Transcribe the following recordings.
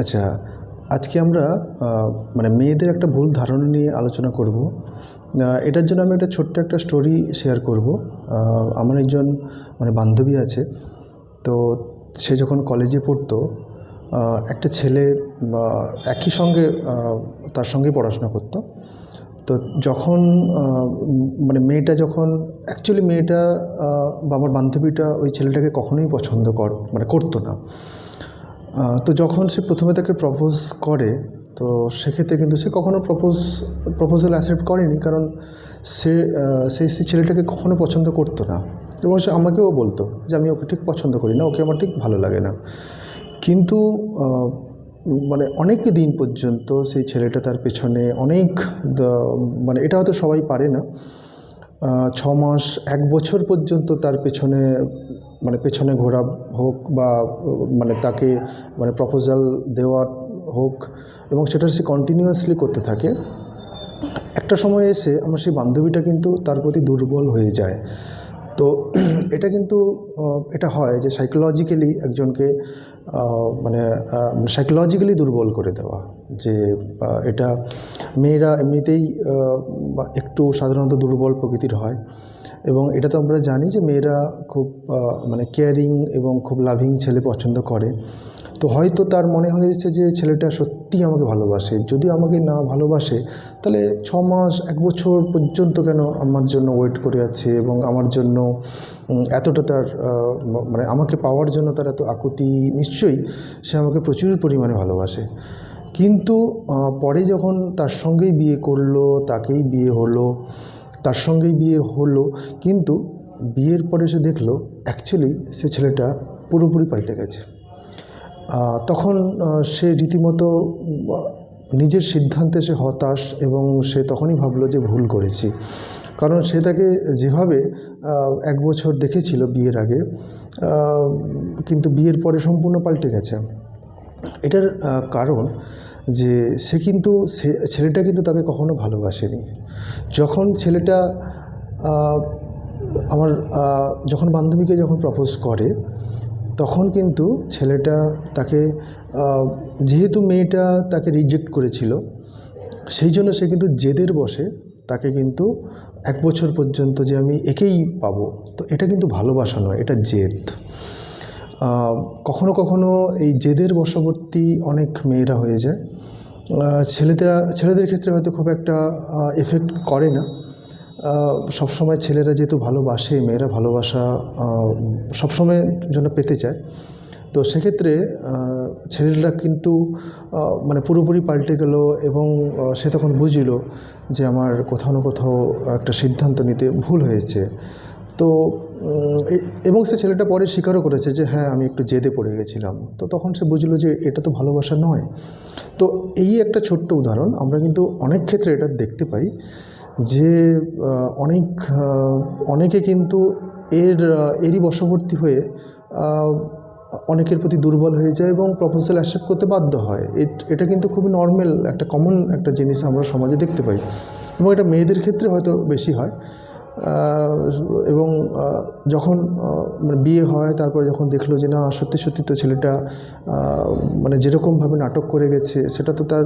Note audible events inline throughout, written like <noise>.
আচ্ছা আজকে আমরা মানে মেয়েদের একটা ভুল ধারণা নিয়ে আলোচনা করব। এটার জন্য আমি একটা ছোট্ট একটা স্টোরি শেয়ার করব। আমার একজন মানে বান্ধবী আছে, তো সে যখন কলেজে পড়তো একটা ছেলে একই সঙ্গে তার সঙ্গে পড়াশোনা করতো। তো যখন মানে মেয়েটা যখন অ্যাকচুয়ালি মেয়েটা বা আমার বান্ধবীটা ওই ছেলেটাকে কখনোই পছন্দ কর মানে করতো না। তো যখন সে প্রথমে তাকে প্রপোজ করে তো সেক্ষেত্রে কিন্তু সে কখনো প্রপোজ প্রপোজাল অ্যাকসেপ্ট করেনি কারণ সে আহ, সে সেই ছেলেটাকে কখনো পছন্দ করতো না। এবং সে আমাকেও বলতো যে আমি ওকে ঠিক পছন্দ করি না ওকে আমার ঠিক ভালো লাগে না। কিন্তু মানে অনেক দিন পর্যন্ত সেই ছেলেটা তার পেছনে অনেক মানে এটা হয়তো সবাই পারে না। ছ মাস এক বছর পর্যন্ত তার পেছনে মানে পেছনে ঘোরা হোক বা মানে তাকে মানে প্রপোজাল দেওয়া হোক এবং সেটা সে কন্টিনিউয়াসলি করতে থাকে। একটা সময় এসে আমার সেই বান্ধবীটা কিন্তু তার প্রতি দুর্বল হয়ে যায়। তো <clears throat> এটা কিন্তু এটা হয় যে সাইকোলজিক্যালি একজনকে মানে সাইকোলজিক্যালি দুর্বল করে দেওয়া। যে এটা মেয়েরা এমনিতেই একটু সাধারণত দুর্বল প্রকৃতির হয়। এবং এটা তো আমরা জানি যে মেয়েরা খুব মানে কেয়ারিং এবং খুব লাভিং ছেলে পছন্দ করে। তো হয়তো তার মনে হয়েছে যে ছেলেটা সত্যিই আমাকে ভালোবাসে। যদি আমাকে না ভালোবাসে, তাহলে ছ মাস, এক বছর পর্যন্ত কেন আমার জন্য ওয়েট করে আছে এবং আমার জন্য এতটা তার মানে আমাকে পাওয়ার জন্য তার এত আকুতি, নিশ্চয়ই সে আমাকে প্রচুর পরিমাণে ভালোবাসে। কিন্তু পরে যখন তার সঙ্গেই বিয়ে করল, তাকেই বিয়ে হলো, তার সঙ্গেই বিয়ে হলো, কিন্তু বিয়ের পরে সে দেখল অ্যাকচুয়ালি সে ছেলেটা পুরোপুরি পাল্টে গেছে। তখন সে রীতিমতো নিজের সিদ্ধান্তে সে হতাশ এবং সে তখনই ভাবলো যে ভুল করেছি। কারণ সে তাকে যেভাবে এক বছর দেখেছিল বিয়ের আগে কিন্তু বিয়ের পরে সম্পূর্ণ পাল্টে গেছে। এটার কারণ যে সে কিন্তু, সে, ছেলেটা কিন্তু তাকে কখনো ভালোবাসেনি। যখন ছেলেটা আমার যখন বান্ধবীকে যখন প্রপোজ করে তখন কিন্তু ছেলেটা তাকে যেহেতু মেয়েটা তাকে রিজেক্ট করেছিল, সেই জন্য সে কিন্তু জেদের বসে তাকে কিন্তু এক বছর পর্যন্ত যে আমি একেই পাবো, তো এটা কিন্তু ভালোবাসা নয়, এটা জেদ। কখনো কখনো এই জেদের বশবর্তী অনেক মেয়েরা হয়ে যায়। ছেলেদের ছেলেদের ক্ষেত্রে হয়তো খুব একটা এফেক্ট করে না সবসময় ছেলেরা যেহেতু ভালোবাসে, মেয়েরা ভালোবাসা সবসময়ের জন্য পেতে চায়। তো সেক্ষেত্রে ছেলেরা কিন্তু মানে পুরোপুরি পাল্টে গেল এবং সে তখন বুঝল যে আমার কোথাও না কোথাও একটা সিদ্ধান্ত নিতে ভুল হয়েছে। তো এবং সে ছেলেটা পরে স্বীকারও করেছে যে হ্যাঁ আমি একটু জেদে পড়ে গেছিলাম। তো তখন সে বুঝলো যে, এটা তো ভালোবাসা নয়। তো এই একটা ছোট্ট উদাহরণ, আমরা কিন্তু অনেক ক্ষেত্রে এটা দেখতে পাই। যে অনেক অনেকে কিন্তু এর এরই বশবর্তী হয়ে অনেকের প্রতি দুর্বল হয়ে যায় এবং প্রপোজাল অ্যাকসেপ্ট করতে বাধ্য হয়। এট- কিন্তু খুবই নর্মাল একটা কমন একটা জিনিস আমরা সমাজে দেখতে পাই এবং এটা মেয়েদের ক্ষেত্রে হয়তো বেশি হয়। এবং যখন মানে বিয়ে হয়, তারপরে যখন দেখল যে না, সত্যি সত্যি তো ছেলেটা মানে যেরকমভাবে নাটক করে গেছে, সেটা তো তার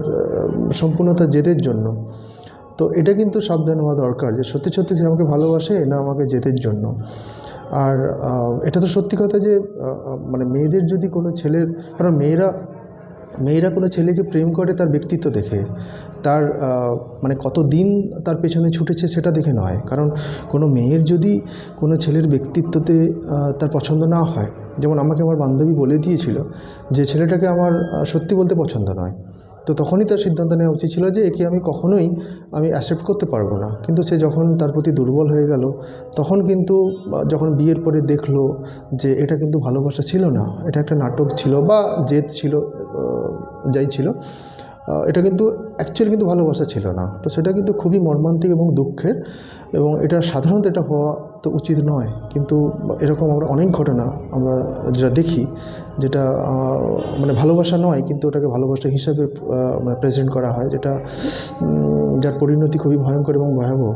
সম্পূর্ণ তার জেদের জন্য। তো এটা কিন্তু সাবধান হওয়া দরকার যে সত্যি সত্যি সে আমাকে ভালোবাসে, না আমাকে জেদের জন্য। আর এটা তো সত্যি কথা যে মানে মেয়েদের যদি কোনো ছেলের, কারণ মেয়েরা মেয়েরা কোনো ছেলেকে প্রেম করে তার ব্যক্তিত্ব দেখে। তার মানে কত দিন তার পেছনে ছুটেছে সেটা দেখে নয়। কারণ কোনো মেয়ের যদি কোনো ছেলের ব্যক্তিত্বতে তার পছন্দ না হয়, যেমন আমাকে আমার বান্ধবী বলে দিয়েছিল যে ছেলেটাকে আমার সত্যি বলতে পছন্দ নয়। তো তখনই তার সিদ্ধান্ত নেওয়া উচিত ছিল যে একে আমি কখনোই আমি অ্যাকসেপ্ট করতে পারব না। কিন্তু সে যখন তার প্রতি দুর্বল হয়ে গেল, তখন কিন্তু যখন বিয়ের পরে দেখল যে এটা কিন্তু ভালোবাসা ছিল না, এটা একটা নাটক ছিল বা জেদ ছিল যাই ছিল এটা কিন্তু অ্যাকচুয়ালি কিন্তু ভালোবাসা ছিল না। তো সেটা কিন্তু খুবই মর্মান্তিক এবং দুঃখের এবং এটা সাধারণত এটা হওয়া তো উচিত নয়। কিন্তু এরকম আমরা অনেক ঘটনা আমরা যেটা দেখি, যেটা মানে ভালোবাসা নয়, কিন্তু ওটাকে ভালোবাসা হিসাবে মানে প্রেজেন্ট করা হয়, যেটা যার পরিণতি খুবই ভয়ঙ্কর এবং ভয়াবহ।